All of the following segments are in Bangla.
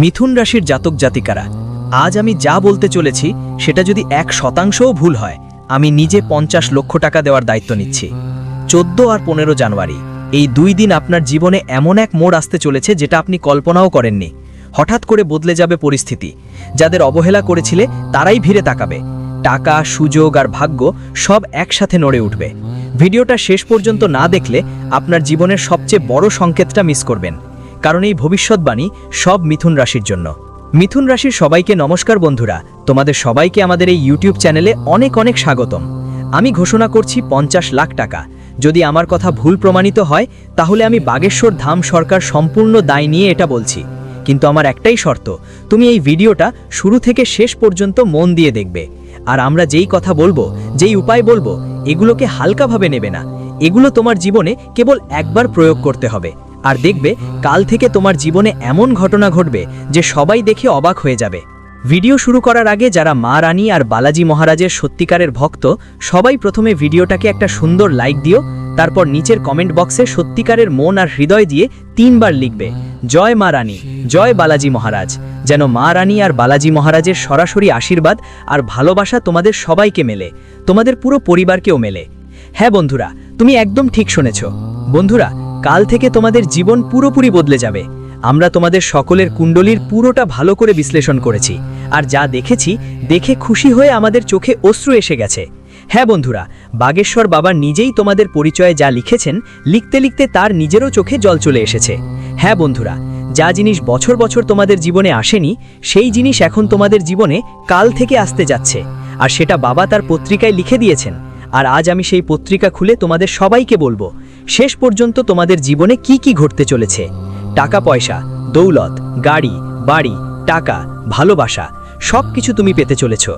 মিথুন রাশির জাতক জাতিকারা, আজ আমি যা বলতে চলেছি সেটা যদি এক শতাংশও ভুল হয়, আমি নিজে পঞ্চাশ লক্ষ টাকা দেওয়ার দায়িত্ব নিচ্ছি। চোদ্দ আর পনেরো জানুয়ারি, এই দুই দিন আপনার জীবনে এমন এক মোড় আসতে চলেছে যেটা আপনি কল্পনাও করেননি। হঠাৎ করে বদলে যাবে পরিস্থিতি, যাদের অবহেলা করেছিলে তারাই ভিড়ে তাকাবে। টাকা, সুযোগ আর ভাগ্য সব একসাথে নড়ে উঠবে। ভিডিওটা শেষ পর্যন্ত না দেখলে আপনার জীবনের সবচেয়ে বড় সংকেতটা মিস করবেন। কারণ এই ভবিষ্যৎবাণী সব মিথুন রাশির জন্য। মিথুন রাশির সবাইকে নমস্কার বন্ধুরা, তোমাদের সবাইকে আমাদের এই ইউটিউব চ্যানেলে অনেক অনেক স্বাগতম। আমি ঘোষণা করছি পঞ্চাশ লাখ টাকা। যদি আমার কথা ভুল প্রমাণিত হয়, তাহলে আমি বাগেশ্বর ধাম সরকার সম্পূর্ণ দায় নিয়ে এটা বলছি। কিন্তু আমার একটাই শর্ত, তুমি এই ভিডিওটা শুরু থেকে শেষ পর্যন্ত মন দিয়ে দেখবে। আর আমরা যেই কথা বলব, যেই উপায় বলব, এগুলোকে হালকাভাবে নেবে না। এগুলো তোমার জীবনে কেবল একবার প্রয়োগ করতে হবে। আর দেখবে কাল থেকে তোমার জীবনে এমন ঘটনা ঘটবে যে সবাই দেখে অবাক হয়ে যাবে। ভিডিও শুরু করার আগে যারা মা রানী আর বালাজি মহারাজের সত্যিকারের ভক্ত, সবাই প্রথমে ভিডিওটাকে একটা সুন্দর লাইক দিও, তারপর নিচের কমেন্ট বক্সে সত্যিকারের মন আর হৃদয় দিয়ে তিনবার লিখবে, জয় মা রানী, জয় বালাজি মহারাজ। যেন মা রানী আর বালাজি মহারাজের সরাসরি আশীর্বাদ আর ভালোবাসা তোমাদের সবাইকে মেলে, তোমাদের পুরো পরিবারকেও মেলে। হ্যাঁ বন্ধুরা, তুমি একদম ঠিক শুনেছ। বন্ধুরা কাল থেকে তোমাদের জীবন পুরোপুরি বদলে যাবে। আমরা তোমাদের সকলের কুণ্ডলীর পুরোটা ভালো করে বিশ্লেষণ করেছি। আর যা দেখেছি, দেখে খুশি হয়ে আমাদের চোখে অশ্রু এসে গেছে। হ্যাঁ বন্ধুরা, বাগেশ্বর বাবা নিজেই তোমাদের পরিচয়ে যা লিখেছেন, লিখতে লিখতে তার নিজেরও চোখে জল চলে এসেছে। হ্যাঁ বন্ধুরা, যা জিনিস বছর বছর তোমাদের জীবনে আসেনি, সেই জিনিস এখন তোমাদের জীবনে কাল থেকে আসতে যাচ্ছে। আর সেটা বাবা তার পত্রিকায় লিখে দিয়েছেন। আর আজ আমি সেই পত্রিকা খুলে তোমাদের সবাইকে বলব শেষ পর্যন্ত তোমাদের জীবনে কি কি ঘটতে চলেছে? টাকা, পয়সা, দৌলত, গাড়ি, বাড়ি, টাকা, ভালোবাসা সব কিছু তুমি পেতে চলেছ।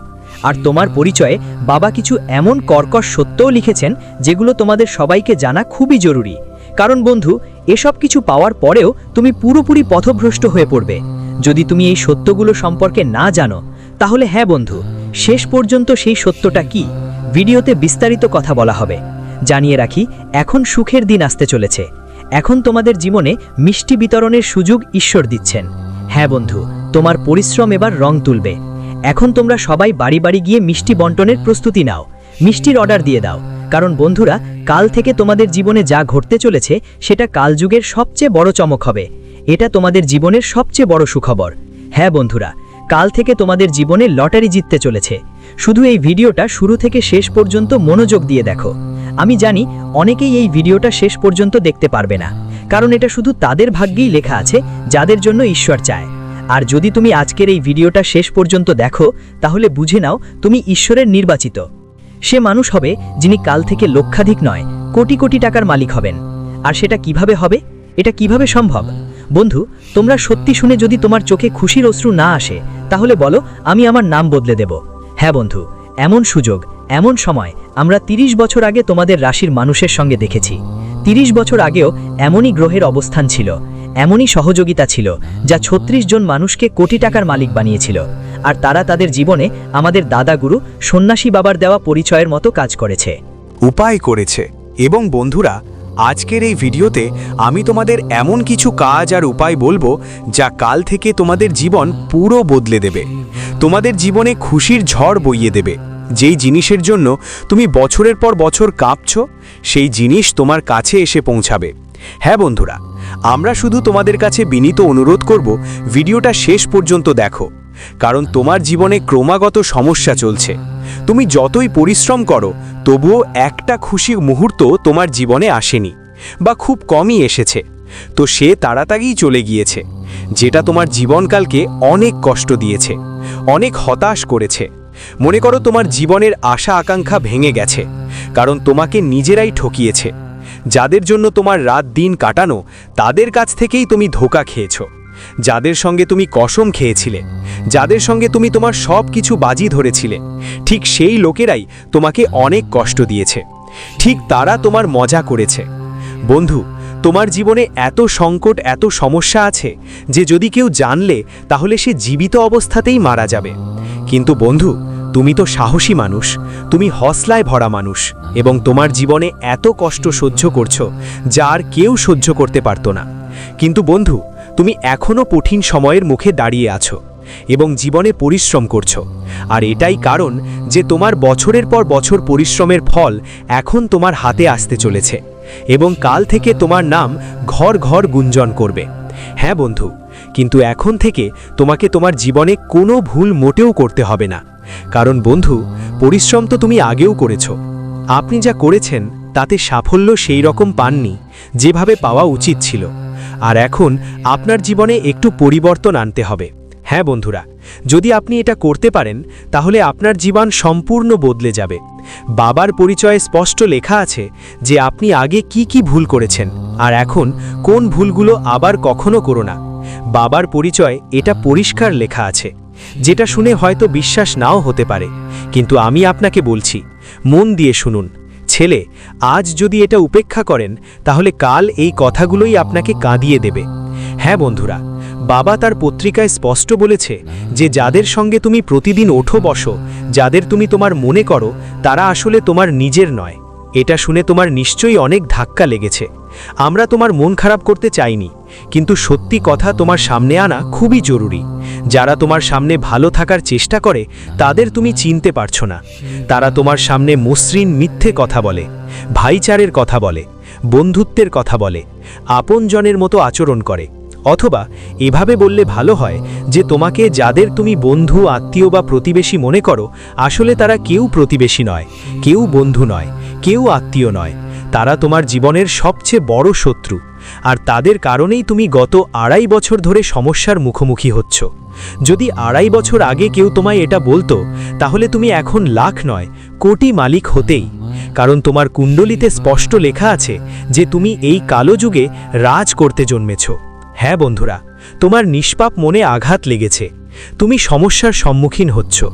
আর তোমার পরিচয়ে বাবা কিছু এমন কর্কশ সত্যও লিখেছেন যেগুলো তোমাদের সবাইকে জানা খুবই জরুরি। কারণ বন্ধু, এসব কিছু পাওয়ার পরেও তুমি পুরোপুরি পথভ্রষ্ট হয়ে পড়বে। যদি তুমি এই সত্যগুলো সম্পর্কে না জানো, তাহলে হ্যাঁ বন্ধু, শেষ পর্যন্ত সেই সত্যটা কি? ভিডিওতে বিস্তারিত কথা বলা হবে। জানিয়ে রাখি, এখন সুখের দিন আসতে চলেছে। এখন তোমাদের জীবনে মিষ্টি বিতরণের সুযোগ ঈশ্বর দিচ্ছেন। হ্যাঁ বন্ধু, তোমার পরিশ্রম এবার রং তুলবে। এখন তোমরা সবাই বাড়ি বাড়ি গিয়ে মিষ্টি বন্টনের প্রস্তুতি নাও। মিষ্টির অর্ডার দিয়ে দাও। কারণ বন্ধুরা, কাল থেকে তোমাদের জীবনে যা ঘটতে চলেছে, সেটা কালযুগের সবচেয়ে বড় চমক হবে। এটা তোমাদের জীবনের সবচেয়ে বড় সুখবর। হ্যাঁ বন্ধুরা, কাল থেকে তোমাদের জীবনে লটারি জিততে চলেছে। শুধু এই ভিডিওটা শুরু থেকে শেষ পর্যন্ত মনোযোগ দিয়ে দেখো। আমি জানি অনেকেই এই ভিডিওটা শেষ পর্যন্ত দেখতে পারবে না, কারণ এটা শুধু তাদের ভাগ্যেই লেখা আছে, যাদের জন্য ঈশ্বর চায়। আর যদি তুমি আজকের এই ভিডিওটা শেষ পর্যন্ত দেখো, তাহলে বুঝে নাও তুমি ঈশ্বরের নির্বাচিত। সে মানুষ হবে যিনি কাল থেকে লক্ষাধিক নয়, কোটি কোটি টাকার মালিক হবেন। আর সেটা কীভাবে হবে? এটা কীভাবে সম্ভব? বন্ধু, তোমরা সত্যি শুনে যদি তোমার চোখে খুশির অশ্রু না আসে, তাহলে বলো আমি আমার নাম বদলে দেব। হ্যাঁ বন্ধু, এমন সুযোগ এমন সময় আমরা ৩০ বছর আগে তোমাদের রাশির মানুষের সঙ্গে দেখেছি। ৩০ বছর আগেও এমনই গ্রহের অবস্থান ছিল, এমনই সহযোগিতা ছিল, যা ছত্রিশ জন মানুষকে কোটি টাকার মালিক বানিয়েছিল, আর তারা তাদের জীবনে আমাদের দাদাগুরু, সন্ন্যাসী বাবার দেওয়া পরিচয়ের মতো কাজ করেছে। উপায় করেছে। এবং বন্ধুরা, আজকের এই ভিডিওতে আমি তোমাদের এমন কিছু কাজ আর উপায় বলব যা কাল থেকে তোমাদের জীবন পুরো বদলে দেবে। তোমাদের জীবনে খুশির ঝড় বইয়ে দেবে। যেই জিনিসের জন্য তুমি বছরের পর বছর কাঁপছ, সেই জিনিস তোমার কাছে এসে পৌঁছাবে। হ্যাঁ বন্ধুরা, আমরা শুধু তোমাদের কাছে বিনীত অনুরোধ করব, ভিডিওটা শেষ পর্যন্ত দেখো, কারণ তোমার জীবনে ক্রমাগত সমস্যা চলছে। তুমি যতই পরিশ্রম করো, তবুও একটা খুশি মুহূর্ত তোমার জীবনে আসেনি, বা খুব কমই এসেছে। তো সে তাড়াতাড়িই চলে গিয়েছে, যেটা তোমার জীবনকালকে অনেক কষ্ট দিয়েছে, অনেক হতাশ করেছে। মনে করো তোমার জীবনের আশা আকাঙ্ক্ষা ভেঙে গেছে, কারণ তোমাকে নিজেরাই ঠকিয়েছে। যাদের জন্য তোমার রাত দিন কাটানো, তাদের কাছ থেকেই তুমি ধোকা খেয়েছো। যাদের সঙ্গে তুমি কসম খেয়েছিলে, যাদের সঙ্গে তুমি তোমার সব কিছু বাজি ধরেছিলে, ঠিক সেই লোকেরাই তোমাকে অনেক কষ্ট দিয়েছে। ঠিক তারা তোমার মজা করেছে। বন্ধু, তোমার জীবনে এত সংকট, এত সমস্যা আছে যে যদি কেউ জানলে, তাহলে সে জীবিত অবস্থাতেই মারা যাবে। কিন্তু বন্ধু তুমি তো সাহসী মানুষ, তুমি হসলায় ভরা মানুষ, এবং তোমার জীবনে এত কষ্ট সহ্য করছ, যা আর কেউ সহ্য করতে পারতো না। কিন্তু বন্ধু, তুমি এখনও কঠিন সময়ের মুখে দাঁড়িয়ে আছো, এবং জীবনে পরিশ্রম করছ। আর এটাই কারণ যে তোমার বছরের পর বছর পরিশ্রমের ফল এখন তোমার হাতে আসতে চলেছে, এবং কাল থেকে তোমার নাম ঘর ঘর গুঞ্জন করবে। হ্যাঁ বন্ধু কিন্তু এখন থেকে তোমাকে তোমার জীবনে কোনো ভুল মোটেও করতে হবে না। কারণ বন্ধু, পরিশ্রম তো তুমি আগেও করেছ। আপনি যা করেছেন, তাতে সাফল্য সেই রকম পাননি, যেভাবে পাওয়া উচিত ছিল। আর এখন আপনার জীবনে একটু পরিবর্তন আনতে হবে। হ্যাঁ বন্ধুরা, যদি আপনি এটা করতে পারেন, তাহলে আপনার জীবন সম্পূর্ণ বদলে যাবে। বাবার পরিচয়ে স্পষ্ট লেখা আছে যে আপনি আগে কি কি ভুল করেছেন, আর এখন কোন ভুলগুলো আবার কখনো করো না। বাবার পরিচয় এটা পরিষ্কার লেখা আছে। যেটা শুনে হয়তো বিশ্বাস নাও হতে পারে। কিন্তু আমি আপনাকে বলছি, মন দিয়ে শুনুন। ছেলে, আজ যদি এটা উপেক্ষা করেন, তাহলে কাল এই কথাগুলোই আপনাকে কাঁদিয়ে দেবে। হ্যাঁ বন্ধুরা, বাবা তার পত্রিকায় স্পষ্ট বলেছে যে যাদের সঙ্গে তুমি প্রতিদিন ওঠো বসো, যাদের তুমি তোমার মনে করো, তারা আসলে তোমার নিজের নয়। এটা শুনে তোমার নিশ্চয়ই অনেক ধাক্কা লেগেছে। আমরা তোমার মন খারাপ করতে চাইনি, কিন্তু সত্যি কথা তোমার সামনে আনা খুবই জরুরি। যারা তোমার সামনে ভালো থাকার চেষ্টা করে, তাদের তুমি চিনতে পারছ না। তারা তোমার সামনে মসৃণ মিথ্যে কথা বলে, ভাইচারের কথা বলে, বন্ধুত্বের কথা বলে, আপনজনের মতো আচরণ করে। অথবা এভাবে বললে ভালো হয় যে, তোমাকে যাদের তুমি বন্ধু, আত্মীয় বা প্রতিবেশী মনে করো, আসলে তারা কেউ প্রতিবেশী নয়, কেউ বন্ধু নয়। কেউ আত্মীয় নয়। তারা তোমার জীবনের সবচেয়ে বড় শত্রু। আর তাদের কারণেই তুমি গত আড়াই বছর ধরে সমস্যার মুখোমুখি হচ্ছ। যদি আড়াই বছর আগে কেউ তোমায় এটা বলতো, তাহলে তুমি এখন লাখ নয়, কোটি মালিক হতেই। কারণ তোমার কুণ্ডলিতে স্পষ্ট লেখা আছে যে তুমি এই কালো যুগে রাজ করতে জন্মেছ। হ্যাঁ বন্ধুরা, তোমার নিষ্পাপ মনে আঘাত লেগেছে। তুমি সমস্যার সম্মুখীন হচ্ছ।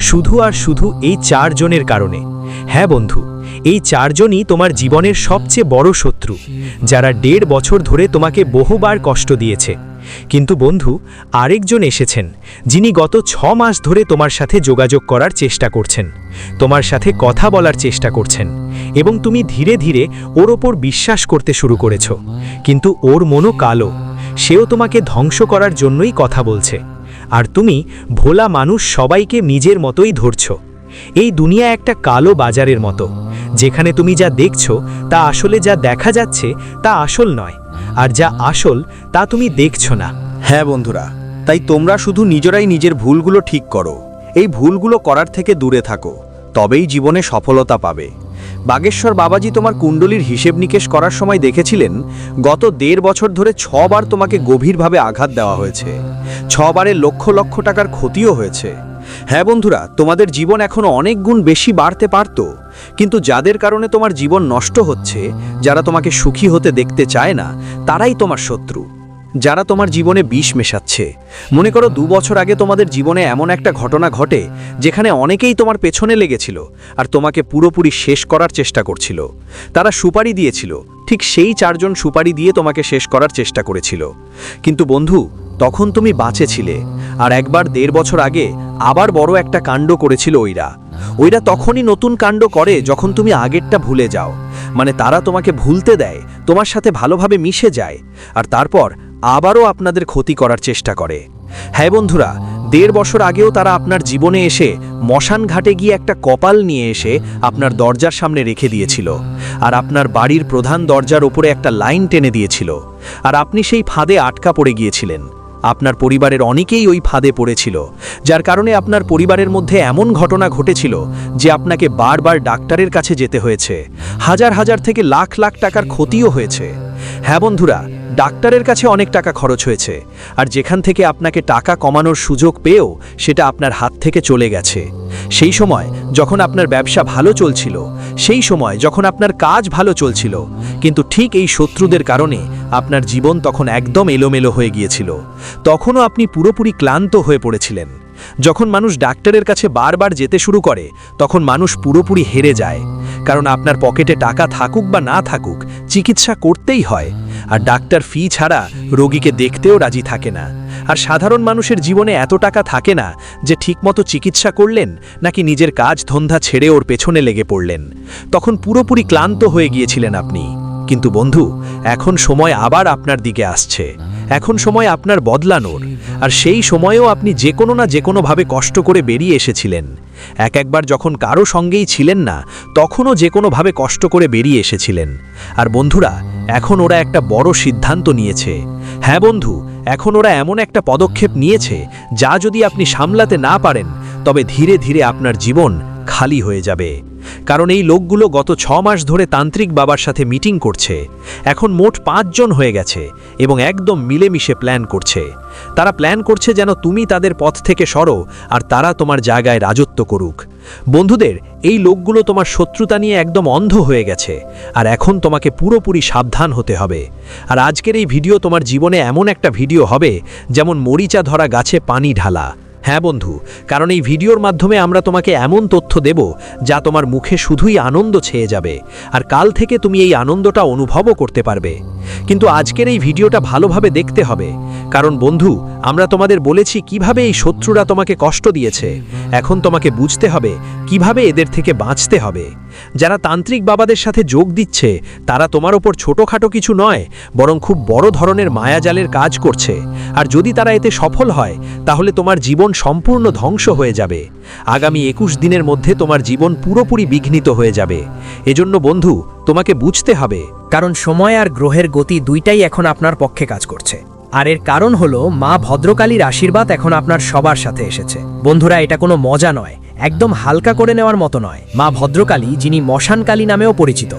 শুধু আর শুধু এই চারজনের কারণে। হ্যাঁ বন্ধু এই চারজনই তোমার জীবনের সবচেয়ে বড় শত্রু, যারা দেড় বছর ধরে তোমাকে বহুবার কষ্ট দিয়েছে। কিন্তু বন্ধু, আরেকজন এসেছেন, যিনি গত ছ মাস ধরে তোমার সাথে যোগাযোগ করার চেষ্টা করছেন, তোমার সাথে কথা বলার চেষ্টা করছেন এবং তুমি ধীরে ধীরে ওর ওপর বিশ্বাস করতে শুরু করেছ। কিন্তু ওর মনও কালো, সেও তোমাকে ধ্বংস করার জন্যই কথা বলছে। আর তুমি, ভোলা মানুষ সবাইকে নিজের মতোই ধরছ। এই দুনিয়া একটা কালো বাজারের মতো যেখানে তুমি যা দেখছ, তা আসলে যা দেখা যাচ্ছে, তা আসল নয়। আর যা আসল, তা তুমি দেখছ না। হ্যাঁ বন্ধুরা, তাই তোমরা শুধু নিজেরাই নিজের ভুলগুলো ঠিক করো। এই ভুলগুলো করার থেকে দূরে থাকো, তবেই জীবনে সফলতা পাবে। বাগেশ্বর বাবাজি তোমার কুণ্ডলীর হিসেব নিকেশ করার সময় দেখেছিলেন, গত দেড় বছর ধরে ছবার তোমাকে গভীরভাবে আঘাত দেওয়া হয়েছে। ছবারে লক্ষ লক্ষ টাকার ক্ষতিও হয়েছে। হ্যাঁ বন্ধুরা, তোমাদের জীবন এখনও অনেক গুণ বেশি বাড়তে পারত, কিন্তু যাদের কারণে তোমার জীবন নষ্ট হচ্ছে, যারা তোমাকে সুখী হতে দেখতে চায় না, তারাই তোমার শত্রু। যারা তোমার জীবনে বিষ মেশাচ্ছে। মনে করো দু বছর আগে তোমাদের জীবনে এমন একটা ঘটনা ঘটে, যেখানে অনেকেই তোমার পেছনে লেগেছিল, আর তোমাকে পুরোপুরি শেষ করার চেষ্টা করছিল। তারা সুপারি দিয়েছিল, ঠিক সেই চারজন সুপারি দিয়ে তোমাকে শেষ করার চেষ্টা করেছিল। কিন্তু বন্ধু তখন তুমি বাঁচেছিলে আর একবার দেড় বছর আগে আবার বড় একটা কাণ্ড করেছিল ওইরা। ওইরা তখনই নতুন কাণ্ড করে যখন তুমি আগেরটা ভুলে যাও। মানে তারা তোমাকে ভুলতে দেয়, তোমার সাথে ভালোভাবে মিশে যায়, আর তারপর আবারও আপনাদের ক্ষতি করার চেষ্টা করে। হ্যাঁ বন্ধুরা, দেড় বছর আগেও তারা আপনার জীবনে এসে মশান ঘাটে গিয়ে একটা কপাল নিয়ে এসে আপনার দরজার সামনে রেখে দিয়েছিল, আর আপনার বাড়ির প্রধান দরজার ওপরে একটা লাইন টেনে দিয়েছিল, আর আপনি সেই ফাঁদে আটকা পড়ে গিয়েছিলেন। আপনার পরিবারের অনেকেই ওই ফাঁদে পড়েছিল, যার কারণে আপনার পরিবারের মধ্যে এমন ঘটনা ঘটেছিল যে আপনাকে বারবার ডাক্তারের কাছে যেতে হয়েছে। হাজার হাজার থেকে লাখ লাখ টাকার ক্ষতিও হয়েছে। হ্যাঁ বন্ধুরা, ডাক্তারের কাছে অনেক টাকা খরচ হয়েছে, আর যেখান থেকে আপনাকে টাকা কমানোর সুযোগ পেয়েও সেটা আপনার হাত থেকে চলে গেছে। সেই সময়, যখন আপনার ব্যবসা ভালো চলছিল সেই সময় যখন আপনার কাজ ভালো চলছিল, কিন্তু ঠিক এই শত্রুদের কারণে আপনার জীবন তখন একদম এলোমেলো হয়ে গিয়েছিল। তখনও আপনি পুরোপুরি ক্লান্ত হয়ে পড়েছিলেন। যখন মানুষ ডাক্তারের কাছে বারবার যেতে শুরু করে, তখন মানুষ পুরোপুরি হেরে যায়। কারণ আপনার পকেটে টাকা থাকুক বা না থাকুক, চিকিৎসা করতেই হয়। আর ডাক্তার ফি ছাড়া রোগীকে দেখতেও রাজি থাকে না। আর সাধারণ মানুষের জীবনে এত টাকা থাকে না যে ঠিকমতো চিকিৎসা করলেন, নাকি নিজের কাজ ধন্ধা ছেড়ে ওর পেছনে লেগে পড়লেন। তখন পুরোপুরি ক্লান্ত হয়ে গিয়েছিলেন আপনি। কিন্তু বন্ধু, এখন সময় আবার আপনার দিকে আসছে। এখন সময় আপনার বদলানোর, আর সেই সময়েও আপনি যে কোনো না যে কোনোভাবে কষ্ট করে বেরিয়ে এসেছিলেন। এক একবার যখন কারও সঙ্গেই ছিলেন না, তখনও যে কোনোভাবে কষ্ট করে বেরিয়ে এসেছিলেন। আর বন্ধুরা, এখন ওরা একটা বড় সিদ্ধান্ত নিয়েছে। হ্যাঁ বন্ধু, এখন ওরা এমন একটা পদক্ষেপ নিয়েছে, যা যদি আপনি সামলাতে না পারেন, তবে ধীরে ধীরে আপনার জীবন খালি হয়ে যাবে। কারণ এই লোকগুলো গত ছ মাস ধরে তান্ত্রিক বাবার সাথে মিটিং করছে। এখন মোট পাঁচজন হয়ে গেছে এবং একদম মিলেমিশে প্ল্যান করছে। তারা প্ল্যান করছে যেন তুমি তাদের পথ থেকে সরো আর তারা তোমার জায়গায় রাজত্ব করুক। বন্ধুদের, এই লোকগুলো তোমার শত্রুতা নিয়ে একদম অন্ধ হয়ে গেছে আর এখন তোমাকে পুরোপুরি সাবধান হতে হবে। আর আজকের এই ভিডিও তোমার জীবনে এমন একটা ভিডিও হবে যেমন মরিচা ধরা গাছে পানি ঢালা। হ্যাঁ বন্ধু, কারণ এই ভিডিওর মাধ্যমে আমরা তোমাকে এমন তথ্য দেব যা তোমার মুখে শুধুই আনন্দ ছেয়ে যাবে, আর কাল থেকে তুমি এই আনন্দটা অনুভবও করতে পারবে। কিন্তু আজকের এই ভিডিওটা ভালোভাবে দেখতে হবে, কারণ বন্ধু, আমরা তোমাদের বলেছি কীভাবে এই শত্রুরা তোমাকে কষ্ট দিয়েছে, এখন তোমাকে বুঝতে হবে কীভাবে এদের থেকে বাঁচতে হবে। যারা তান্ত্রিক বাবাদের সাথে যোগ দিচ্ছে, তারা তোমার ওপর ছোটোখাটো কিছু নয়, বরং খুব বড় ধরনের মায়াজালের কাজ করছে। আর যদি তারা এতে সফল হয়, তাহলে তোমার জীবন সম্পূর্ণ ধ্বংস হয়ে যাবে। আগামী একুশ দিনের মধ্যে তোমার জীবন পুরোপুরি বিঘ্নিত হয়ে যাবে। এজন্য বন্ধু, তোমাকে বুঝতে হবে, কারণ সময় আর গ্রহের গতি দুইটাই এখন আপনার পক্ষে কাজ করছে। আর এর কারণ হলো, মা ভদ্রকালীর আশীর্বাদ এখন আপনার সবার সাথে এসেছে। বন্ধুরা, এটা কোনো মজা নয়। একদম হালকা করে নেওয়ার মতো নয়। মা ভদ্রকালী, যিনি মশানকালী নামেও পরিচিত,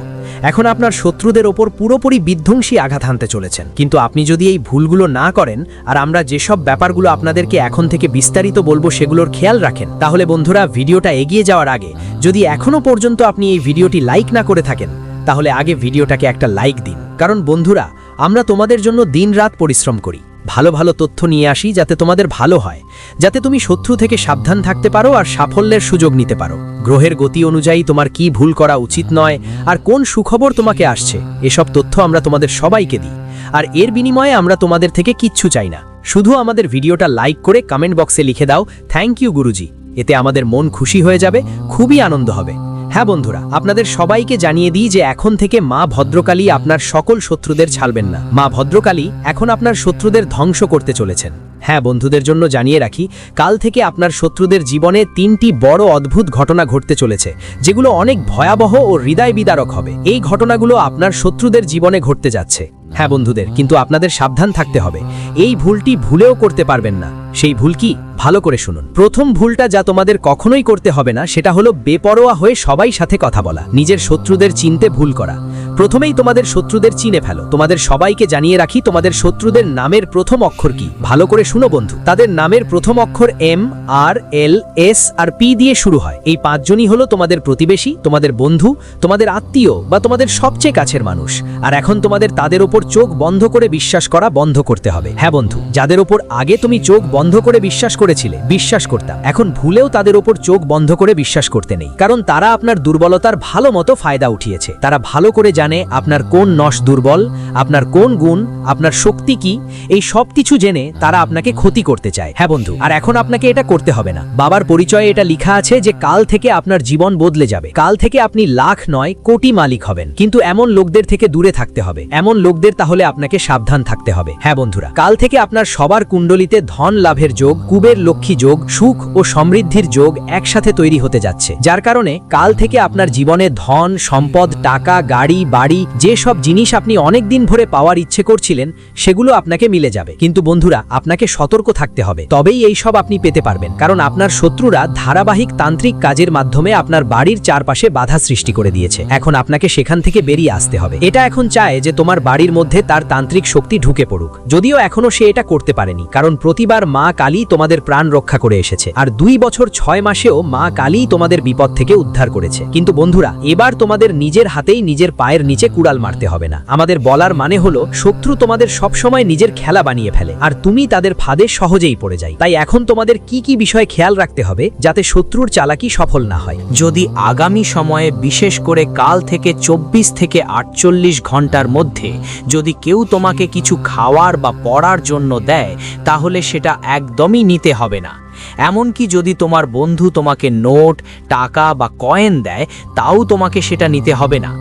এখন আপনার শত্রুদের ওপর পুরোপুরি বিধ্বংসী আঘাত হানতে চলেছেন। কিন্তু আপনি যদি এই ভুলগুলো না করেন, আর আমরা যেসব ব্যাপারগুলো আপনাদেরকে এখন থেকে বিস্তারিত বলব সেগুলোর খেয়াল রাখেন, তাহলে বন্ধুরা ভিডিওটা এগিয়ে যাওয়ার আগে, যদি এখনও পর্যন্ত আপনি এই ভিডিওটি লাইক না করে থাকেন, তাহলে আগে ভিডিওটাকে একটা লাইক দিন। কারণ বন্ধুরা, আমরা তোমাদের জন্য দিনরাত পরিশ্রম করি। ভালো ভালো তথ্য নিয়ে আসি যাতে তোমাদের ভালো হয়। যাতে তুমি শত্রু থেকে সাবধান থাকতে পারো আর সাফল্যের সুযোগ নিতে পারো। গ্রহের গতি অনুযায়ী তোমার কি ভুল করা উচিত নয় আর কোন সুখবর তোমাকে আসছে, এসব তথ্য আমরা তোমাদের সবাইকে দিই। আর এর বিনিময়ে আমরা তোমাদের থেকে কিচ্ছু চাই না। শুধু আমাদের ভিডিওটা লাইক করে কমেন্ট বক্সে লিখে দাও থ্যাংক ইউ গুরুজি। এতে আমাদের মন খুশি হয়ে যাবে, খুবই আনন্দ হবে। হ্যাঁ বন্ধুরা, আপনাদের সবাইকে জানিয়ে দিই যে এখন থেকে মা ভদ্রকালী আপনার সকল শত্রুদের ছাড়বেন না। মা ভদ্রকালী এখন আপনার শত্রুদের ধ্বংস করতে চলেছেন। হ্যাঁ বন্ধুদের জন্য জানিয়ে রাখি, কাল থেকে আপনার শত্রুদের জীবনে তিনটি বড় অদ্ভুত ঘটনা ঘটতে চলেছে, যেগুলো অনেক ভয়াবহ ও হৃদয় বিদারক হবে। এই ঘটনাগুলো আপনার শত্রুদের জীবনে ঘটতে যাচ্ছে। হ্যাঁ বন্ধুদের, কিন্তু আপনাদের সাবধান থাকতে হবে। এই ভুলটি ভুলেও করতে পারবেন না। সেই ভুল কি? ভালো করে শুনুন। প্রথম ভুলটা যা তোমাদের কখনোই করতে হবে না, সেটা হলো বেপরোয়া হয়ে সবাই সাথে কথা বলা, নিজের শত্রুদের চিনতে ভুল করা। প্রথমেই তোমাদের শত্রুদের চিনে ফেলো। তোমাদের সবাইকে জানিয়ে রাখি, তোমাদের শত্রুদের নামের প্রথম অক্ষর কি? ভালো করে শুনো বন্ধু। তাদের নামের প্রথম অক্ষর এম, আর, এল, এস আর পি দিয়ে শুরু হয়। এই পাঁচজনই হলো তোমাদের প্রতিবেশী, তোমাদের বন্ধু, তোমাদের আত্মীয় বা তোমাদের সবচেয়ে কাছের মানুষ। আর এখন তোমাদের তাদের ওপর চোখ বন্ধ করে বিশ্বাস করা বন্ধ করতে হবে। হ্যাঁ বন্ধু, যাদের ওপর আগে তুমি চোখ বন্ধ করে বিশ্বাস করেছিলে, বিশ্বাস করতাম। এখন ভুলেও তাদের ওপর চোখ বন্ধ করে বিশ্বাস করতে নেই। কারণ তারা আপনার দুর্বলতার ভালো মতো ফায়দা উঠিয়েছে। তারা ভালো করে জানে আপনার কোন নস দুর্বল, আপনার কোন গুণ, আপনার শক্তি কি। এই সব কিছু জেনে তারা আপনাকে ক্ষতি করতে চায়। হ্যাঁ বন্ধু, আর এখন আপনাকে এটা করতে হবে না। বাবার পরিচয়ে এটা লিখা আছে যে কাল থেকে আপনার জীবন বদলে যাবে। কাল থেকে আপনি লাখ নয়, কোটি মালিক হবেন। কিন্তু এমন লোকদের থেকে দূরে থাকতে হবে। এমন লোকদের তাহলে আপনাকে সাবধান থাকতে হবে। হ্যাঁ বন্ধুরা, কাল থেকে আপনার সবার কুণ্ডলিতে ধন লাভের যোগ, কুবের লক্ষ্মী যোগ, সুখ ও সমৃদ্ধির যোগ একসাথে তৈরি হতে যাচ্ছে। যার কারণে কাল থেকে আপনার জীবনে ধন, সম্পদ, টাকা, গাড়ি, বাড়ি, যে সব জিনিস আপনি অনেক দিন ভরে পাওয়ার ইচ্ছে করছিলেন, সেগুলো আপনাকে মিলে যাবে। কিন্তু বন্ধুরা, আপনাকে সতর্ক থাকতে হবে। তবেই এই সব আপনি পেতে পারবেন। কারণ আপনার শত্রুরা ধারাবাহিক তান্ত্রিক কাজের মাধ্যমে আপনার বাড়ির চারপাশে বাধা সৃষ্টি করে দিয়েছে। এখন আপনাকে সেখান থেকে বেরিয়ে আসতে হবে। এটা এখন চায় যে তোমার বাড়ির মধ্যে তার তান্ত্রিক শক্তি ঢুকে পড়ুক। যদিও এখনও সে এটা করতে পারেনি। কারণ প্রতিবার মা কালী তোমাদের প্রাণ রক্ষা করে এসেছে। আর দুই বছর ছয় মাসেও মা কালী তোমাদের বিপদ থেকে উদ্ধার করেছে। কিন্তু বন্ধুরা, এবার তোমাদের নিজের হাতেই নিজের পায়ের নিচে কুড়াল মারতে হবে না। আমাদের বলার মানে হলো, শত্রু তোমাদের সবসময় নিজের খেলা বানিয়ে ফেলে, আর তুমি তাদের ফাঁদে সহজেই পড়ে যাই। তাই এখন তোমাদের কি কি বিষয়ে খেয়াল রাখতে হবে, যাতে শত্রুর চালাকি সফল না হয়? যদি আগামী সময়ে, বিশেষ করে কাল থেকে চব্বিশ থেকে আটচল্লিশ ঘণ্টার মধ্যে, যদি কেউ তোমাকে কিছু খাওয়ার বা পড়ার জন্য দেয়, তাহলে সেটা একদমই নিতে হবে না। এমনকি যদি তোমার বন্ধু তোমাকে নোট, টাকা বা কয়েন দেয়, তাও তোমাকে সেটা নিতে হবে না।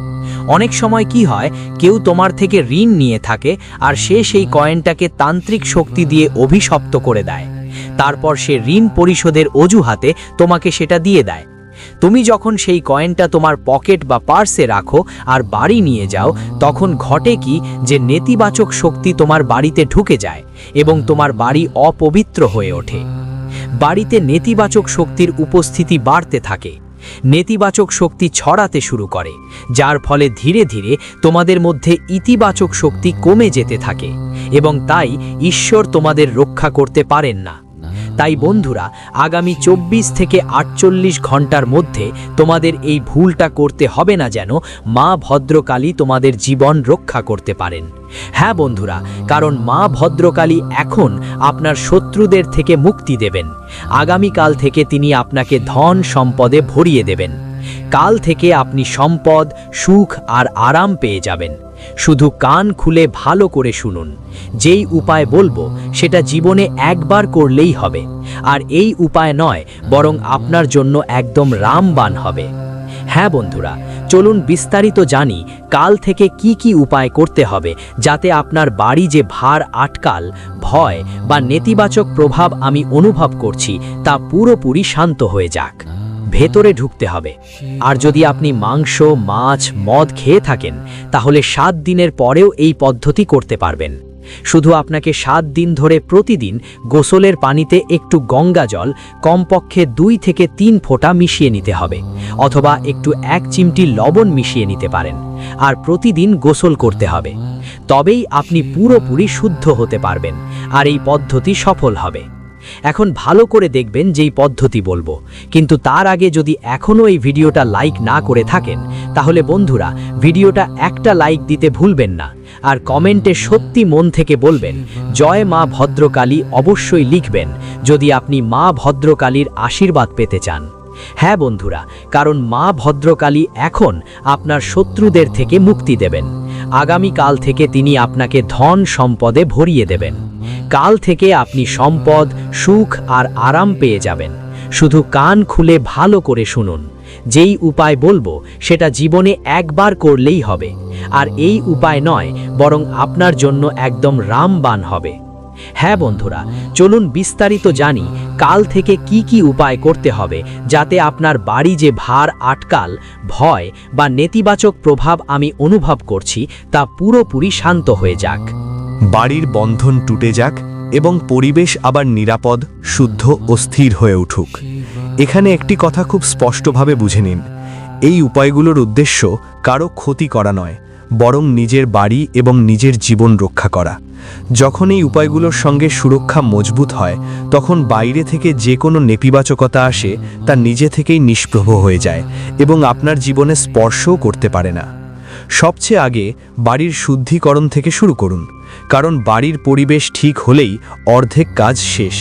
অনেক সময় কি হয়, কেউ তোমার থেকে ঋণ নিয়ে থাকে আর সে সেই কয়েনটাকে তান্ত্রিক শক্তি দিয়ে অভিশপ্ত করে দেয়। তারপর সে ঋণ পরিশোধের অজুহাতে তোমাকে সেটা দিয়ে দেয়। তুমি যখন সেই কয়েনটা তোমার পকেট বা পার্সে রাখো আর বাড়ি নিয়ে যাও, তখন ঘটে কি যে নেতিবাচক শক্তি তোমার বাড়িতে ঢুকে যায় এবং তোমার বাড়ি অপবিত্র হয়ে ওঠে। বাড়িতে নেতিবাচক শক্তির উপস্থিতি বাড়তে থাকে, নেতিবাচক শক্তি ছড়াতে শুরু করে, যার ফলে ধীরে ধীরে তোমাদের মধ্যে ইতিবাচক শক্তি কমে যেতে থাকে এবং তাই ঈশ্বর তোমাদের রক্ষা করতে পারেন না। তাই বন্ধুরা, আগামী চব্বিশ থেকে আটচল্লিশ ঘণ্টার মধ্যে তোমাদের এই ভুলটা করতে হবে না যেন মা ভদ্রকালী তোমাদের জীবন রক্ষা করতে পারেন। হ্যাঁ বন্ধুরা, কারণ মা ভদ্রকালী এখন আপনার শত্রুদের থেকে মুক্তি দেবেন। আগামীকাল থেকে তিনি আপনাকে ধন সম্পদে ভরিয়ে দেবেন। কাল থেকে আপনি সম্পদ, সুখ আর আরাম পেয়ে যাবেন। শুধু কান খুলে ভালো করে শুনুন। যেই উপায় বলব, সেটা জীবনে একবার করলেই হবে। আর এই উপায় নয়, বরং আপনার জন্য একদম রামবান হবে। হ্যাঁ বন্ধুরা, চলুন বিস্তারিত জানি, কাল থেকে কি কি উপায় করতে হবে, যাতে আপনার বাড়ি যে ভার আটকাল, ভয় বা নেতিবাচক প্রভাব আমি অনুভব করছি, তা পুরোপুরি শান্ত হয়ে যাক। ভেতরে ঢুকতে হবে। আর যদি আপনি মাংস, মাছ, মদ খেয়ে থাকেন, তাহলে সাত দিনের পরেও এই পদ্ধতি করতে পারবেন। শুধু আপনাকে সাত দিন ধরে প্রতিদিন গোসলের পানিতে একটু গঙ্গা জল, কমপক্ষে দুই থেকে তিন ফোঁটা মিশিয়ে নিতে হবে, অথবা একটু এক চিমটি লবণ মিশিয়ে নিতে পারেন, আর প্রতিদিন গোসল করতে হবে। তবেই আপনি পুরোপুরি শুদ্ধ হতে পারবেন, আর এই পদ্ধতি সফল হবে। এখন ভালো করে দেখবেন যেই পদ্ধতি বলব। কিন্তু তার আগে যদি এখনও এই ভিডিওটা লাইক না করে থাকেন, তাহলে বন্ধুরা, ভিডিওটা একটা লাইক দিতে ভুলবেন না। আর কমেন্টে সত্যি মন থেকে বলবেন, জয় মা ভদ্রকালী অবশ্যই লিখবেন, যদি আপনি মা ভদ্রকালীর আশীর্বাদ পেতে চান। হ্যাঁ বন্ধুরা, কারণ মা ভদ্রকালী এখন আপনার শত্রুদের থেকে মুক্তি দেবেন। আগামী কাল থেকে তিনি আপনাকে ধন সম্পদে ভরিয়ে দেবেন। কাল থেকে আপনি সম্পদ, সুখ আর আরাম পেয়ে যাবেন। শুধু কান খুলে ভালো করে শুনুন। যেই উপায় বলব, সেটা জীবনে একবার করলেই হবে। আর এই উপায় নয়, বরং আপনার জন্য একদম রামবান হবে। হ্যাঁ বন্ধুরা, চলুন বিস্তারিত জানি, কাল থেকে কি কি উপায় করতে হবে, যাতে আপনার বাড়ি যে ভার আটকাল, ভয় বা নেতিবাচক প্রভাব আমি অনুভব করছি, তা পুরোপুরি শান্ত হয়ে যাক। বাড়ির বন্ধন টুটে যাক এবং পরিবেশ আবার নিরাপদ, শুদ্ধ ও স্থির হয়ে উঠুক। এখানে একটি কথা খুব স্পষ্টভাবে বুঝে নিন। এই উপায়গুলোর উদ্দেশ্য কারও ক্ষতি করা নয়, বরং নিজের বাড়ি এবং নিজের জীবন রক্ষা করা। যখন এই উপায়গুলোর সঙ্গে সুরক্ষা মজবুত হয়, তখন বাইরে থেকে যে কোনো নেতিবাচকতা আসে তা নিজে থেকেই নিষ্প্রভ হয়ে যায় এবং আপনার জীবনে স্পর্শও করতে পারে না। সবচেয়ে আগে বাড়ির শুদ্ধিকরণ থেকে শুরু করুন, কারণ বাড়ির পরিবেশ ঠিক হলেই অর্ধেক কাজ শেষ।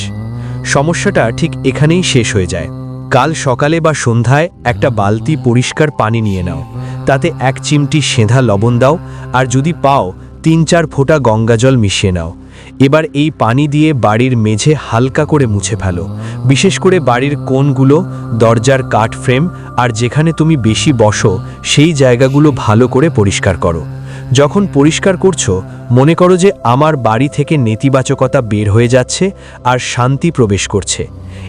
সমস্যাটা ঠিক এখানেই শেষ হয়ে যায়। কাল সকালে বা সন্ধ্যায় একটা বালতি পরিষ্কার পানি নিয়ে নাও। তাতে এক চিমটি সেঁধা লবণ দাও, আর যদি পাও, তিন চার ফোঁটা গঙ্গাজল মিশিয়ে নাও। এবার এই পানি দিয়ে বাড়ির মেঝে হালকা করে মুছে ফেলো। বিশেষ করে বাড়ির কোণগুলো, দরজার কাঠ ফ্রেম আর যেখানে তুমি বেশি বসো, সেই জায়গাগুলো ভালো করে পরিষ্কার করো। যখন পরিষ্কার করছ, মনে করো যে আমার বাড়ি থেকে নেতিবাচকতা বের হয়ে যাচ্ছে আর শান্তি প্রবেশ করছে।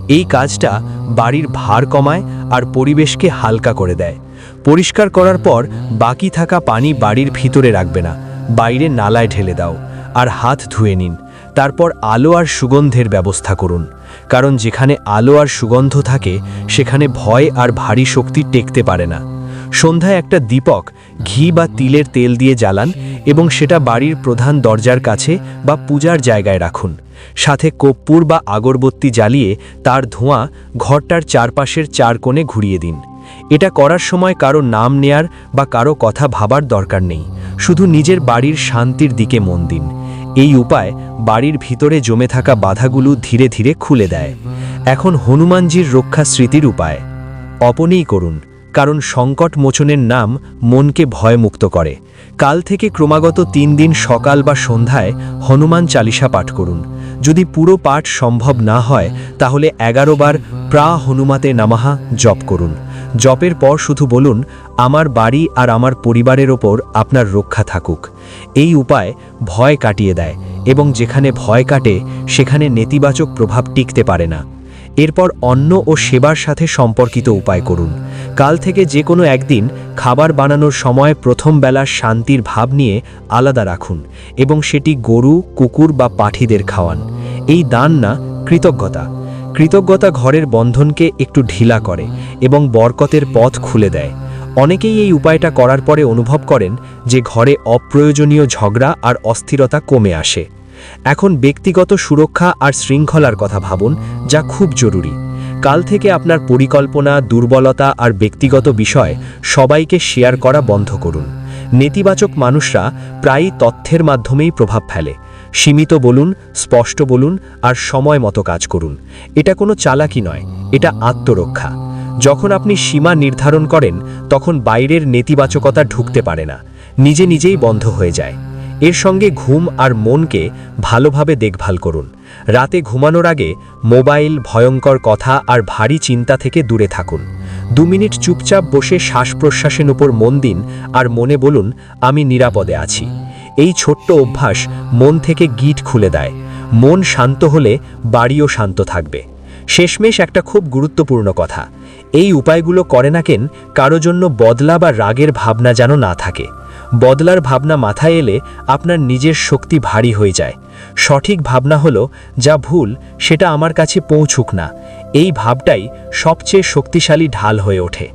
এই কাজটা বাড়ির ভার কমায় আর পরিবেশকে হালকা করে দেয়। পরিষ্কার করার পর বাকি থাকা পানি বাড়ির ভিতরে রাখবে না, বাইরে নালায় ঢেলে দাও। আর হাত ধুয়ে নিন। তারপর আলো আর সুগন্ধের ব্যবস্থা করুন। কারণ যেখানে আলো আর সুগন্ধ থাকে, সেখানে ভয় আর ভারী শক্তি টেকতে পারে না। সন্ধ্যায় একটা দীপক ঘি বা তিলের তেল দিয়ে জ্বালান এবং সেটা বাড়ির প্রধান দরজার কাছে বা পূজার জায়গায় রাখুন। সাথে কর্পূর বা আগরবত্তি জ্বালিয়ে তার ধোঁয়া ঘরটার চারপাশের চার কোণে ঘুরিয়ে দিন। এটা করার সময় কারও নাম নেয়ার বা কারও কথা ভাবার দরকার নেই। শুধু নিজের বাড়ির শান্তির দিকে মন দিন। এই উপায় বাড়ির ভিতরে জমে থাকা বাধাগুলো ধীরে ধীরে খুলে দেয়। এখন হনুমানজির রক্ষা স্মৃতির উপায়। অপনেই করুন, কারণ সংকট মোচনের নাম মনকে ভয়মুক্ত করে। কাল থেকে ক্রমাগত তিন দিন সকাল বা সন্ধ্যায় হনুমান চালিসা পাঠ করুন। যদি পুরো পাঠ সম্ভব না হয়, তাহলে এগারো বার প্রা হনুমাতে নামাহা জপ করুন। জপের পর শুধু বলুন, আমার বাড়ি আর আমার পরিবারের ওপর আপনার রক্ষা থাকুক। এই উপায় ভয় কাটিয়ে দেয় এবং যেখানে ভয় কাটে, সেখানে নেতিবাচক প্রভাব টিকতে পারে না। এরপর অন্ন ও সেবার সাথে সম্পর্কিত উপায় করুন। কাল থেকে যে কোনো একদিন খাবার বানানোর সময় প্রথম বেলার শান্তির ভাব নিয়ে আলাদা রাখুন এবং সেটি গরু, কুকুর বা পাঠিদের খাওয়ান। এই দান না, কৃতজ্ঞতা। কৃতজ্ঞতা ঘরের বন্ধনকে একটু ঢিলা করে এবং বরকতের পথ খুলে দেয়। অনেকেই এই উপায়টা করার পরে অনুভব করেন যে ঘরে অপ্রয়োজনীয় ঝগড়া আর অস্থিরতা কমে আসে। এখন ব্যক্তিগত সুরক্ষা আর শৃঙ্খলার কথা ভাবুন, যা খুব জরুরি। কাল থেকে আপনার পরিকল্পনা, দুর্বলতা আর ব্যক্তিগত বিষয় সবাইকে শেয়ার করা বন্ধ করুন। নেতিবাচক মানুষরা প্রায়ই তথ্যের মাধ্যমেই প্রভাব ফেলে। সীমিত বলুন, স্পষ্ট বলুন আর সময় মতো কাজ করুন। এটা কোনো চালাকি নয়, এটা আত্মরক্ষা। যখন আপনি সীমা নির্ধারণ করেন, তখন বাইরের নেতিবাচকতা ঢুকতে পারে না, নিজে নিজেই বন্ধ হয়ে যায়। এর সঙ্গে ঘুম আর মনকে ভালোভাবে দেখভাল করুন। রাতে ঘুমানোর আগে মোবাইল, ভয়ঙ্কর কথা আর ভারী চিন্তা থেকে দূরে থাকুন। দু মিনিট চুপচাপ বসে শ্বাস প্রশ্বাসের উপর মন দিন আর মনে বলুন, আমি নিরাপদে আছি। এই ছোট্ট অভ্যাস মন থেকে গিট খুলে দেয়। মন শান্ত হলে বাড়িও শান্ত থাকবে। শেষমেশ একটা খুব গুরুত্বপূর্ণ কথা, এই উপায়গুলো করে না কেন কারও জন্য বদলা বা রাগের ভাবনা যেন না থাকে। বদলার ভাবনা মাথায় এলে আপনার নিজের শক্তি ভারী হয়ে যায়। সঠিক ভাবনা হলো, যা ভুল, সেটা আমার কাছে পৌঁছুক না। এই ভাবটাই সবচেয়ে শক্তিশালী ঢাল হয়ে ওঠে।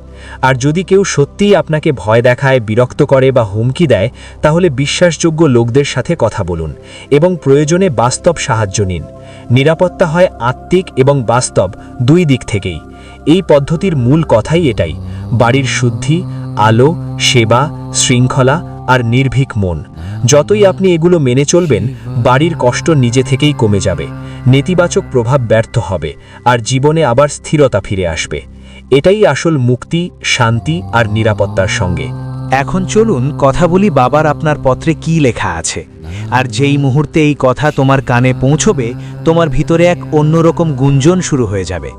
আর যদি কেউ সত্যিই আপনাকে ভয় দেখায়, বিরক্ত করে বা হুমকি দেয়, তাহলে বিশ্বাসযোগ্য লোকদের সাথে কথা বলুন এবং প্রয়োজনে বাস্তব সাহায্য নিন। নিরাপত্তা হয় আত্মিক এবং বাস্তব, দুই দিক থেকেই। এই পদ্ধতির মূল কথাই এটাই। বাড়ির শুদ্ধি, আলো, সেবা, শৃঙ্খলা আর নির্ভীক মন। যতই আপনি এগুলো মেনে চলবেন, বাড়ির কষ্ট নিজে থেকেই কমে যাবে। নেতিবাচক প্রভাব ব্যর্থ হবে আর জীবনে আবার স্থিরতা ফিরে আসবে। এটাই আসল মুক্তি, শান্তি আর নিরাপত্তার সঙ্গে। এখন চলুন কথা বলি বাবার আপনার পত্রে কি লেখা আছে। আর যেই মুহূর্তে এই কথা তোমার কানে পৌঁছবে, তোমার ভিতরে এক অন্যরকম গুঞ্জন শুরু হয়ে যাবে।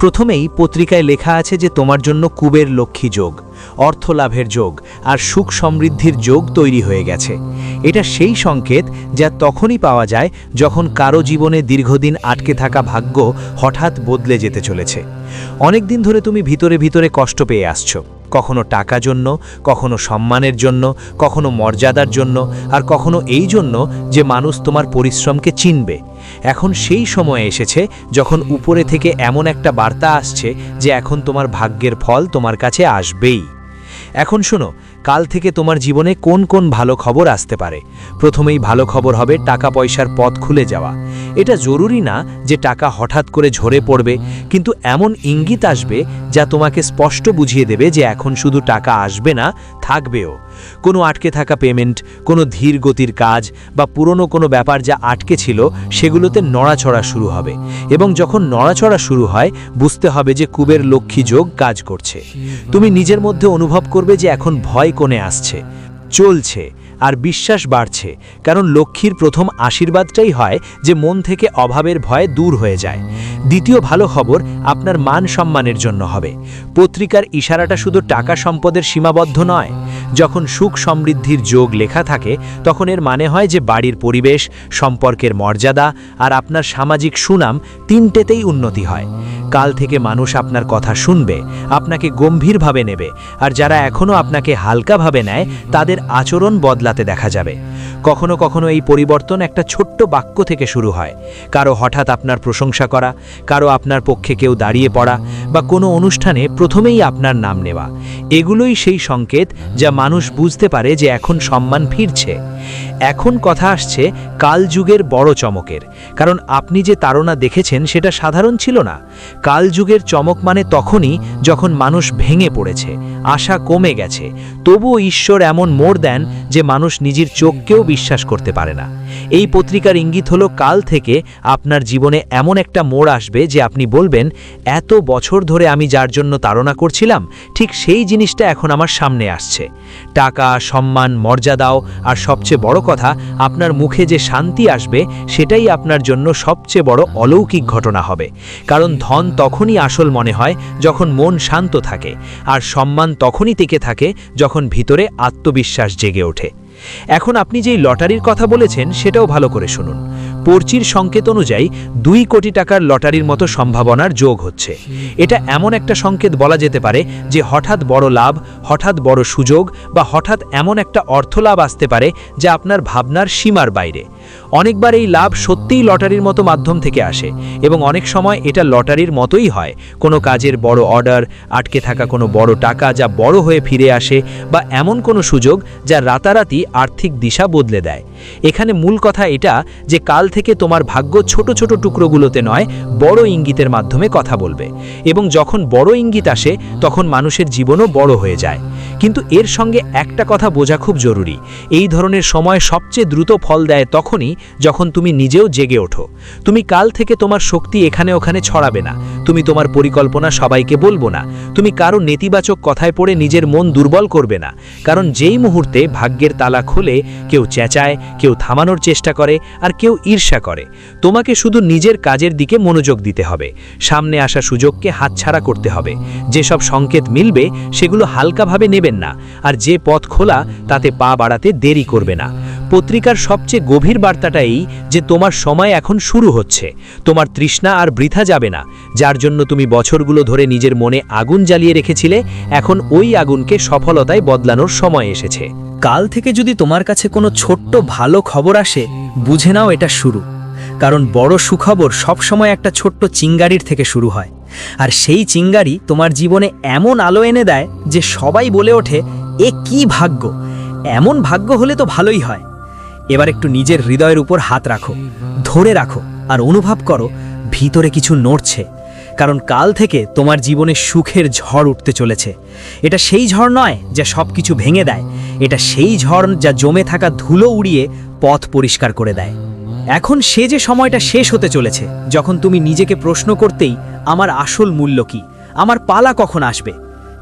প্রথমেই পত্রিকায় লেখা আছে যে তোমার জন্য কুবের লক্ষ্মী যোগ। অর্থ লাভের যোগ আর সুখ সমৃদ্ধির যোগ তৈরি হয়ে গেছে। এটা সেই সংকেত যা তখনই পাওয়া যায় যখন কারও জীবনে দীর্ঘদিন আটকে থাকা ভাগ্য হঠাৎ বদলে যেতে চলেছে। অনেক দিন ধরে তুমি ভিতরে ভিতরে কষ্ট পেয়ে আসছো। কখনো টাকা জন্য, কখনো সম্মানের জন্য, কখনো মর্যাদার জন্য, আর কখনো এই জন্য যে মানুষ তোমার পরিশ্রমকে চিনবে। এখন সেই সময় এসেছে যখন উপরে থেকে এমন একটা বার্তা আসছে যে এখন তোমার ভাগ্যের ফল তোমার কাছে আসবেই। এখন শোনো কাল থেকে তোমার জীবনে কোন কোন ভালো খবর আসতে পারে? প্রথমেই ভালো খবর হবে টাকা পয়সার পথ খুলে যাওয়া। এটা জরুরি না যে টাকা হঠাৎ করে ঝরে পড়বে, কিন্তু এমন ইঙ্গিত আসবে যা তোমাকে স্পষ্ট বুঝিয়ে দেবে যে এখন শুধু টাকা আসবে না থাকবেও। কোনো আটকে থাকা পেমেন্ট কোনো ধীর গতির কাজ বা পুরনো কোনো ব্যাপার যা আটকে ছিল, সেগুলোতে নড়াচড়া শুরু হবে এবং যখন নড়াচড়া শুরু হয়, বুঝতে হবে যে কুবের লক্ষ্মী যোগ কাজ করছে। তুমি নিজের মধ্যে অনুভব করবে যে এখন ভয় কোণে আসছে, চলছে আর বিশ্বাস বাড়ছে, কারণ লক্ষ্মীর প্রথম আশীর্বাদটাই হয় যে মন থেকে অভাবের ভয় দূর হয়ে যায়। দ্বিতীয় ভালো খবর, আপনার মান সম্মানের জন্য হবে। পত্রিকার ইশারাটা শুধু টাকা সম্পদের সীমাবদ্ধ নয়। যখন সুখ সমৃদ্ধির যোগ লেখা থাকে, তখন এর মানে হয় যে বাড়ির পরিবেশ, সম্পর্কের মর্যাদা আর আপনার সামাজিক সুনাম তিনটেতেই উন্নতি হয়। কাল থেকে মানুষ আপনার কথা শুনবে, আপনাকে গম্ভীরভাবে নেবে, আর যারা এখনও আপনাকে হালকাভাবে নেয়, তাদের আচরণ বদলাতে দেখা যাবে। কখনো কখনো এই পরিবর্তন একটা ছোট্ট বাক্য থেকে শুরু হয়। কারও হঠাৎ আপনার প্রশংসা করা, কারও আপনার পক্ষে কেউ দাঁড়িয়ে পড়া বা কোনো অনুষ্ঠানে প্রথমেই আপনার নাম নেওয়া। এগুলোই সেই সংকেত যা মানুষ বুঝতে পারে যে এখন সম্মান ফিরছে। এখন কথা আসছে কালযুগের বড় চমকের। কারণ আপনি যে তারা দেখেছেন সেটা সাধারণ ছিল না। কালযুগের চমক মানে তখনই যখন মানুষ ভেঙে পড়েছে, আশা কমে গেছে। তবুও ঈশ্বর এমন মোড় দেন যে মানুষ নিজের চোখকেও বিশ্বাস করতে পারে না। এই পত্রিকার ইঙ্গিত হলো কাল থেকে আপনার জীবনে এমন একটা মোড় আসবে যে আপনি বলবেন, এত বছর ধরে আমি যার জন্য তাড়না করছিলাম, ঠিক সেই জিনিসটা এখন আমার সামনে আসছে। টাকা, সম্মান, মর্যাদাও, আর সবচেয়ে বড় কথা, আপনার মুখে যে শান্তি আসবে, সেটাই আপনার জন্য সবচেয়ে বড় অলৌকিক ঘটনা হবে। কারণ ধন তখনই আসল মনে হয় যখন মন শান্ত থাকে, আর সম্মান তখনই টিকে থাকে যখন ভিতরে আত্মবিশ্বাস জেগে ওঠে। এখন আপনি যেই লটারির কথা বলেছেন, সেটাও ভালো করে শুনুন। পর্চির সংকেত অনুযায়ী দুই কোটি টাকার লটারির মতো সম্ভাবনার যোগ হচ্ছে। এটা এমন একটা সংকেত বলা যেতে পারে যে হঠাৎ বড় লাভ, হঠাৎ বড় সুযোগ বা হঠাৎ এমন একটা অর্থলাভ আসতে পারে যা আপনার ভাবনার সীমার বাইরে। অনেকবার এই লাভ সত্যিই লটারির মতো মাধ্যম থেকে আসে এবং অনেক সময় এটা লটারির মতোই হয়। কোনো কাজের বড় অর্ডার, আটকে থাকা কোনো বড় টাকা যা বড় হয়ে ফিরে আসে বা এমন কোনো সুযোগ যা রাতারাতি আর্থিক দিশা বদলে দেয়। এখানে মূল কথা এটা যে কাল থেকে তোমার ভাগ্য ছোট ছোট টুকরোগুলোতে নয়, বড় ইঙ্গিতের মাধ্যমে কথা বলবে। এবং যখন বড় ইঙ্গিত আসে, তখন মানুষের জীবনও বড় হয়ে যায়। কিন্তু এর সঙ্গে একটা কথা বোঝা খুব জরুরি। এই ধরনের সময় সবচেয়ে দ্রুত ফল দেয় তখনই যখন তুমি নিজেও জেগে ওঠো। তুমি কাল থেকে তোমার শক্তি এখানে ওখানে ছড়াবে না। তুমি তোমার পরিকল্পনা সবাইকে বলব না। তুমি কারও নেতিবাচক কথায় পড়ে নিজের মন দুর্বল করবে না। কারণ যেই মুহূর্তে ভাগ্যের তালা খোলে কেউ চেঁচায়, কেউ থামানোর চেষ্টা করে, আর কেউ ঈর্ষা করে। তোমাকে শুধু নিজের কাজের দিকে মনোযোগ দিতে হবে। সামনে আসা সুযোগকে হাতছাড়া করতে হবে। যেসব সংকেত মিলবে, সেগুলো হালকাভাবে নেবেন না, আর যে পথ খোলা, তাতে পা বাড়াতে দেরি করবে না। পত্রিকার সবচেয়ে গভীর বার্তাটা এই যে, তোমার সময় এখন শুরু হচ্ছে। তোমার তৃষ্ণা আর বৃথা যাবে না। যার জন্য তুমি বছরগুলো ধরে নিজের মনে আগুন জ্বালিয়ে রেখেছিলে, এখন ওই আগুনকে সফলতায় বদলানোর সময় এসেছে। কাল থেকে যদি তোমার কাছে কোনো ছোট্ট ভালো খবর আসে, বুঝে নাও এটা শুরু। কারণ বড় সুখবর সবসময় একটা ছোট্ট চিঙ্গারির থেকে শুরু হয়। আর সেই চিঙ্গারি তোমার জীবনে এমন আলো এনে দেয় যে সবাই বলে ওঠে, এ কি ভাগ্য! এমন ভাগ্য হলে তো ভালোই হয়। এবার একটু নিজের হৃদয়ের উপর হাত রাখো, ধরে রাখো, আর অনুভব করো, ভিতরে কিছু নড়ছে। কারণ কাল থেকে তোমার জীবনে সুখের ঝড় উঠতে চলেছে। এটা সেই ঝড় নয় যা সব কিছু ভেঙে দেয়। এটা সেই ঝড় যা জমে থাকা ধুলো উড়িয়ে পথ পরিষ্কার করে দেয়। এখন সে যে সময়টা শেষ হতে চলেছে, যখন তুমি নিজেকে প্রশ্ন করতেই আমার আসল মূল্য কি? আমার পালা কখন আসবে?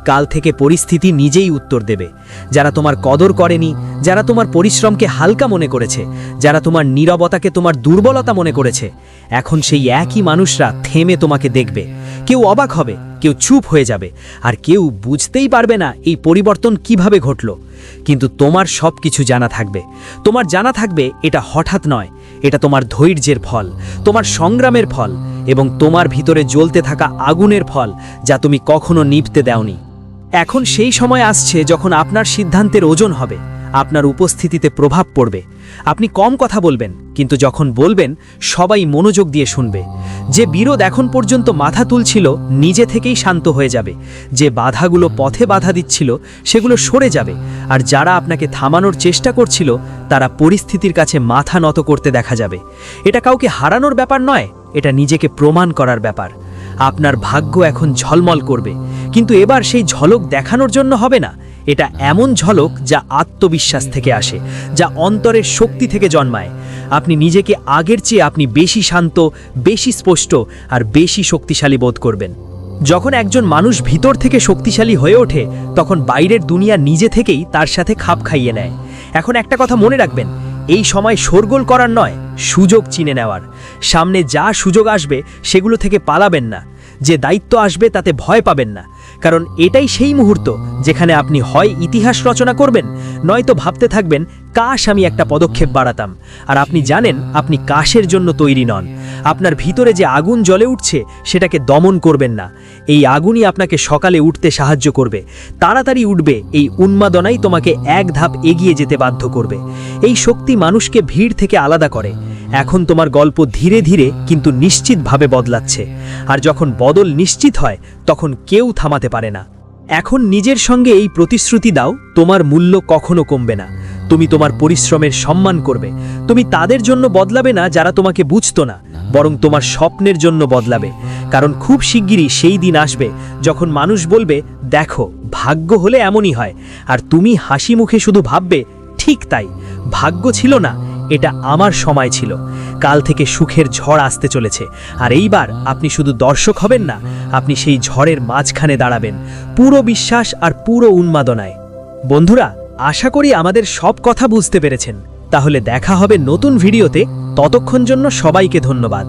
কাল থেকে পরিস্থিতি নিজেই উত্তর দেবে। যারা তোমার কদর করেনি, যারা তোমার পরিশ্রমকে হালকা মনে করেছে, যারা তোমার নীরবতাকে তোমার দুর্বলতা মনে করেছে, এখন সেই একই মানুষরা থেমে তোমাকে দেখবে। কেউ অবাক হবে, কেউ চুপ হয়ে যাবে, আর কেউ বুঝতেই পারবে না এই পরিবর্তন কীভাবে ঘটল। কিন্তু তোমার সব কিছু জানা থাকবে। তোমার জানা থাকবে এটা হঠাৎ নয়, এটা তোমার ধৈর্যের ফল, তোমার সংগ্রামের ফল, এবং তোমার ভিতরে জ্বলতে থাকা আগুনের ফল, যা তুমি কখনো নিভতে দাওনি। এখন সেই সময় আসছে যখন আপনার সিদ্ধান্তের ওজন হবে, আপনার উপস্থিতিতে প্রভাব পড়বে। আপনি কম কথা বলবেন, কিন্তু যখন বলবেন, সবাই মনোযোগ দিয়ে শুনবে। যে বিরোধ এখন পর্যন্ত মাথা তুলছিল, নিজে থেকেই শান্ত হয়ে যাবে। যে বাধাগুলো পথে বাধা দিচ্ছিল, সেগুলো সরে যাবে। আর যারা আপনাকে থামানোর চেষ্টা করছিল, তারা পরিস্থিতির কাছে মাথা নত করতে দেখা যাবে। এটা কাউকে হারানোর ব্যাপার নয়, এটা নিজেকে প্রমাণ করার ব্যাপার। আপনার ভাগ্য এখন ঝলমল করবে। কিন্তু এবার সেই ঝলক দেখানোর জন্য হবে না। এটা এমন ঝলক যা আত্মবিশ্বাস থেকে আসে, যা অন্তরের শক্তি থেকে জন্মায়। আপনি নিজেকে আগের চেয়ে আপনি বেশি শান্ত, বেশি স্পষ্ট আর বেশি শক্তিশালী বোধ করবেন। যখন একজন মানুষ ভিতর থেকে শক্তিশালী হয়ে ওঠে, তখন বাইরের দুনিয়া নিজে থেকেই তার সাথে খাপ খাইয়ে নেয়। এখন একটা কথা মনে রাখবেন, এই সময় শোরগোল করার নয়, সুযোগ চিনে নেওয়ার। সামনে যা সুযোগ আসবে সেগুলো থেকে পালাবেন না। যে দায়িত্ব আসবে তাতে ভয় পাবেন না। কারণ এটাই সেই মুহূর্ত যেখানে আপনি হয় ইতিহাস রচনা করবেন, নয়তো ভাবতে থাকবেন কাশ আমি একটা পদক্ষেপ বাড়াতাম। আর আপনি জানেন, আপনি কাশের জন্য তৈরি নন। আপনার ভিতরে যে আগুন জ্বলে উঠছে, সেটাকে দমন করবেন না। এই আগুনই আপনাকে সকালে উঠতে সাহায্য করবে। তাড়াতাড়ি উঠবে, এই উন্মাদনাই তোমাকে এক ধাপ এগিয়ে যেতে বাধ্য করবে। এই শক্তি মানুষকে ভিড় থেকে আলাদা করে। এখন তোমার গল্প ধীরে ধীরে কিন্তু নিশ্চিতভাবে বদলাচ্ছে। আর যখন বদল নিশ্চিত হয়, তখন কেউ থামাতে পারে না। এখন নিজের সঙ্গে এই প্রতিশ্রুতি দাও, তোমার মূল্য কখনো কমবে না। তুমি তোমার পরিশ্রমের সম্মান করবে। তুমি তাদের জন্য বদলাবে না যারা তোমাকে বুঝতো না, বরং তোমার স্বপ্নের জন্য বদলাবে। কারণ খুব শিগগিরই সেই দিন আসবে যখন মানুষ বলবে, দেখো, ভাগ্য হলে এমনই হয়। আর তুমি হাসি মুখে শুধু ভাববে, ঠিক তাই, ভাগ্য ছিল না, এটা আমার সময় ছিল। কাল থেকে সুখের ঝড় আসতে চলেছে। আর এইবার আপনি শুধু দর্শক হবেন না, আপনি সেই ঝড়ের মাঝখানে দাঁড়াবেন, পুরো বিশ্বাস আর পুরো উন্মাদনায়। বন্ধুরা, আশা করি আমাদের সব কথা বুঝতে পেরেছেন। তাহলে দেখা হবে নতুন ভিডিওতে, ততক্ষণ জন্য সবাইকে ধন্যবাদ।